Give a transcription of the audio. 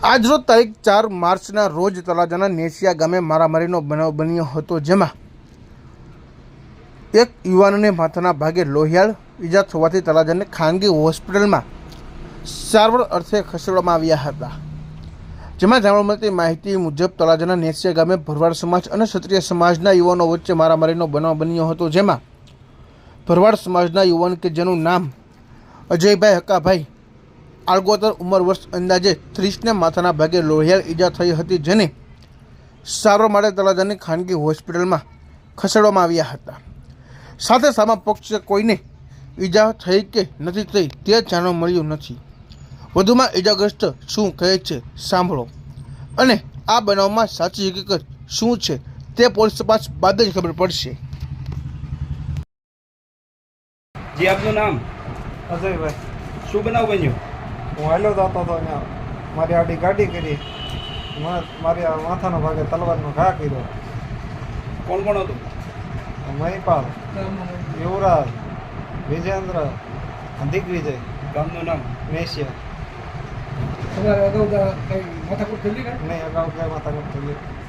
આજરોજ તારીખ ચાર માર્ચના રોજ તળાજાના નેસિયા ગામે મારામારીનો બનાવ બન્યો હતો, જેમાં એક યુવાનને માથાના ભાગે લોહિયાળ ઈજા થવાથી તળાજાને ખાનગી હોસ્પિટલમાં સારવાર અર્થે ખસેડવામાં આવ્યા હતા. જેમાં જાણવા મળતી માહિતી મુજબ તળાજાના નેસિયા ગામે ભરવાડ સમાજ અને ક્ષત્રિય સમાજના યુવાનો વચ્ચે મારામારીનો બનાવ બન્યો હતો, જેમાં ભરવાડ સમાજના યુવાન કે જેનું નામ અજયભાઈ હકાભાઈ આળગોતર ઉંમર વર્ષ અંદાજે ત્રીસને માથાના ભાગે લોહિયાળ ઈજા થઈ હતી જેને સારવાર માટે તળાજાની ખાનગી હોસ્પિટલમાં ખસેડવામાં આવ્યા હતા. સાથે સામા પક્ષે કોઈને ઈજા થઈ કે નથી થઈ તે જાણવા મળ્યું નથી. વધુમાં ઈજાગ્રસ્ત શું કહે છે સાંભળો. અને આ બનાવમાં સાચી હકીકત શું છે તે પોલીસ તપાસ બાદ જ ખબર પડશે. જી આપનું નામ? અજયભાઈ. શું બનાવ બન્યો? હું હાલ્યો જતો હતો અહીંયા મારી આડી ગાડી કરી. મારી આ માથાનો ભાગે તલવારનો ઘા કર્યો. કોણ કોણ હતું? મહિપાલ યુવરાજ વિજેન્દ્ર દિગ્વિજય. ગામનું નામ? મેસિયા. તમારે અગાઉ કઈ માથાકૂટ થયેલી કાંઈ? નહીં અગાઉ ક્યાંય થઈ નથી